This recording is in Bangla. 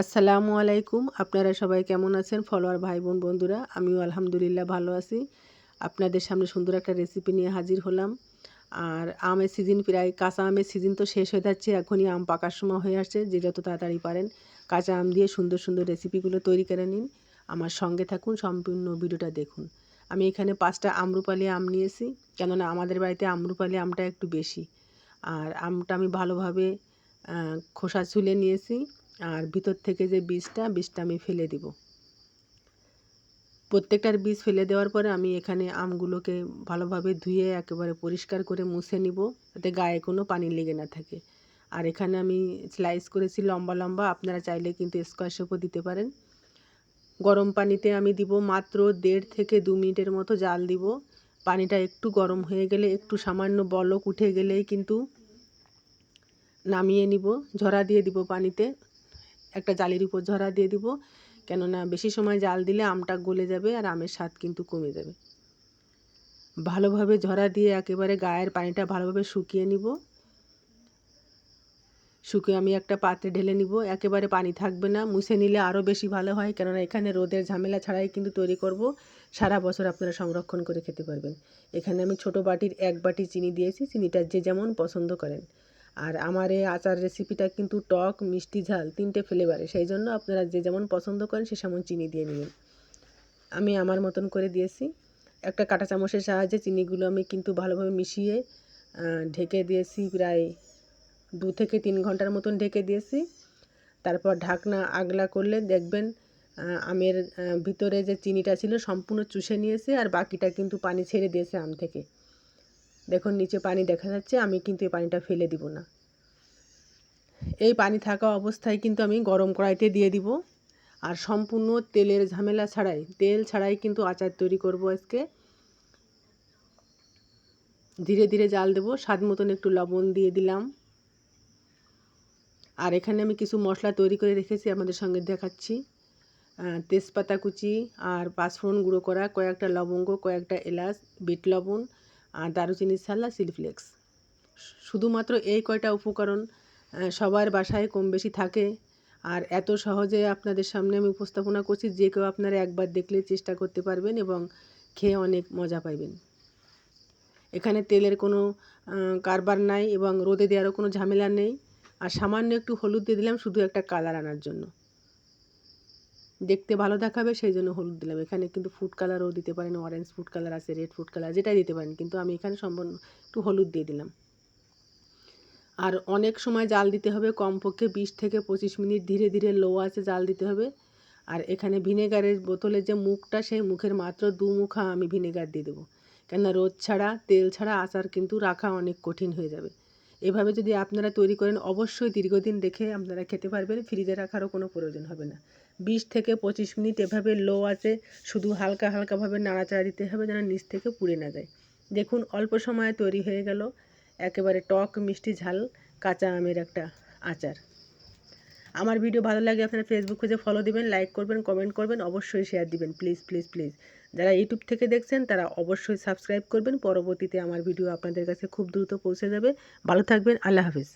আসসালামু আলাইকুম। আপনারা সবাই কেমন আছেন ফলোয়ার ভাই বোন বন্ধুরা? আমিও আলহামদুলিল্লাহ ভালো আছি। আপনাদের সামনে সুন্দর একটা রেসিপি নিয়ে হাজির হলাম। আর আমের সিজন প্রায়, কাঁচা আমের সিজন তো শেষ হয়ে যাচ্ছে, এখনই আম পাকার সময় হয়ে আসছে, যে যত তাড়াতাড়ি পারেন কাঁচা আম দিয়ে সুন্দর সুন্দর রেসিপিগুলো তৈরি করে নিন। আমার সঙ্গে থাকুন, সম্পূর্ণ ভিডিওটা দেখুন। আমি এখানে পাঁচটা আমরুপালি আম নিয়েছি, কেননা আমাদের বাড়িতে আমরুপালি আমটা একটু বেশি। আর আমটা আমি ভালোভাবে খোসা ছুলে নিয়েছি। আর ভিতর থেকে যে বীজটা বীজটা আমি ফেলে দিব। প্রত্যেকটার বীজ ফেলে দেওয়ার পরে আমি এখানে আমগুলোকে ভালোভাবে ধুয়ে একেবারে পরিষ্কার করে মুছে নিব, যাতে গায়ে কোনো পানি লেগে না থাকে। আর এখানে আমি স্লাইস করেছি লম্বা লম্বা, আপনারা চাইলে কিন্তু স্কোয়ার শেপও দিতে পারেন। গরম পানিতে আমি দিব মাত্র দেড় থেকে দু মিনিটের মতো জাল দিব। পানিটা একটু গরম হয়ে গেলে, একটু সামান্য বলক উঠে গেলেই কিন্তু নামিয়ে নিব, ঝরা দিয়ে দিব পানিতে। একটা জালির উপর ঝরা দিয়ে দিব। কেননা বেশি সময় জাল দিলে আমটা গলে যাবে আর আমের স্বাদ কিন্তু কমে যাবে। ভালোভাবে ঝরা দিয়ে একেবারে গায়ের পানিটা ভালোভাবে শুকিয়ে নিব। শুকিয়ে আমি একটা পাত্রে ঢেলে নিব। একেবারে পানি থাকবে না, মুছে নিলে আরও বেশি ভালো হয়। কেননা এখানে রোদের ঝামেলা ছাড়াই কিন্তু তৈরি করব। সারা বছর আপনারা সংরক্ষণ করে খেতে পারবেন। এখানে আমি ছোট বাটির এক বাটি চিনি দিয়েছি। চিনিটা যে যেমন পছন্দ করেন। আর আমার এই আচার রেসিপিটা কিন্তু টক, মিষ্টি ঝাল তিনটে ফ্লেভারে সেই জন্য আপনারা যে যেমন পছন্দ করেন, সে সেমন চিনি দিয়ে নেবেন। আমি আমার মতন করে দিয়েছি। একটা কাঁটা চামচের সাহায্যে চিনিগুলো আমি কিন্তু ভালোভাবে মিশিয়ে ঢেকে দিয়েছি প্রায় দু থেকে তিন ঘণ্টার মতন ঢেকে দিয়েছি। তারপর ঢাকনা আগলা করলে দেখবেন আমের ভিতরে যে চিনিটা ছিল সম্পূর্ণ চুষে নিয়েছে আর বাকিটা কিন্তু পানি ছেড়ে দিয়েছে আম থেকে। দেখুন, নিচে পানি দেখা যাচ্ছে, আমি কিন্তু এই পানিটা ফেলে দিব না। এই পানি থাকা অবস্থায় কিন্তু আমি গরম কড়াইতে দিয়ে দিব। আর সম্পূর্ণ তেলের ঝামেলা ছাড়াই, তেল ছাড়াই কিন্তু আচার তৈরি করব আজকে। ধীরে ধীরে জাল দেবো, স্বাদ মতন একটু লবণ দিয়ে দিলাম। আর এখানে আমি কিছু মশলা তৈরি করে রেখেছি, আমাদের সঙ্গে দেখাচ্ছি। তেজপাতা কুচি আর পাঁচফোড়ন গুঁড়ো করা, কয়েকটা লবঙ্গ, কয়েকটা এলাচ, বিট লবণ আর দারুচিনি ছাল্লা সিলফ্লেক্স শুধুমাত্র এই কয়টা উপকরণ সবার বাসায় কম বেশি থাকে। আর এত সহজে আপনাদের সামনে আমি উপস্থাপনা করছি, যে কেউ আপনারা একবার দেখলে চেষ্টা করতে পারবেন এবং খেয়ে অনেক মজা পাইবেন। এখানে তেলের কোনো কারবার নাই এবং রোদে দেওয়ারও কোনো ঝামেলা নেই। আর সামান্য একটু হলুদ দিয়ে দিলাম, শুধু একটা কালার আনার জন্য। দেখতে ভালো দেখাবে, সেই জন্য হলুদ দিলাম। এখানে কিন্তু ফুড কালারও দিতে পারেন অরেঞ্জ ফুড কালার আছে রেড ফুড কালার যেটাই দিতে পারেন। কিন্তু আমি এখানে সম্পূর্ণ একটু হলুদ দিয়ে দিলাম। আর অনেক সময় জাল দিতে হবে, কমপক্ষে বিশ থেকে পঁচিশ মিনিট ধীরে ধীরে লো আছে জাল দিতে হবে। আর এখানে ভিনেগারের বোতলের যে মুখটা, সেই মুখের মাত্র দু মুখা আমি ভিনেগার দিয়ে দেবো। কেননা রোদ ছাড়া, তেল ছাড়া আচার কিন্তু রাখা অনেক কঠিন হয়ে যাবে। এভাবে যদি আপনারা তৈরি করেন, অবশ্যই দীর্ঘদিন রেখে আপনারা খেতে পারবেন। ফ্রিজে রাখারও কোনো প্রয়োজন হবে না। বিশ থেকে পঁচিশ মিনিট এভাবে লো আছে শুধু হালকা হালকাভাবে নাড়াচাড়া দিতে হবে যেন নিচ থেকে পুড়ে না যায়। দেখুন, অল্প সময়ে তৈরি হয়ে গেল। একেবারে টক মিষ্টি ঝাল, কাঁচা আমের একটা আচার। আমার ভিডিও ভালো লাগে আপনারা ফেসবুক খুঁজে ফলো দিবেন লাইক করবেন কমেন্ট করবেন, অবশ্যই শেয়ার দিবেন প্লিজ প্লিজ প্লিজ যারা ইউটিউব থেকে দেখছেন, তারা অবশ্যই সাবস্ক্রাইব করবেন, পরবর্তীতে আমার ভিডিও আপনাদের কাছে খুব দ্রুত পৌঁছে যাবে। ভালো থাকবেন, আল্লাহ হাফিজ।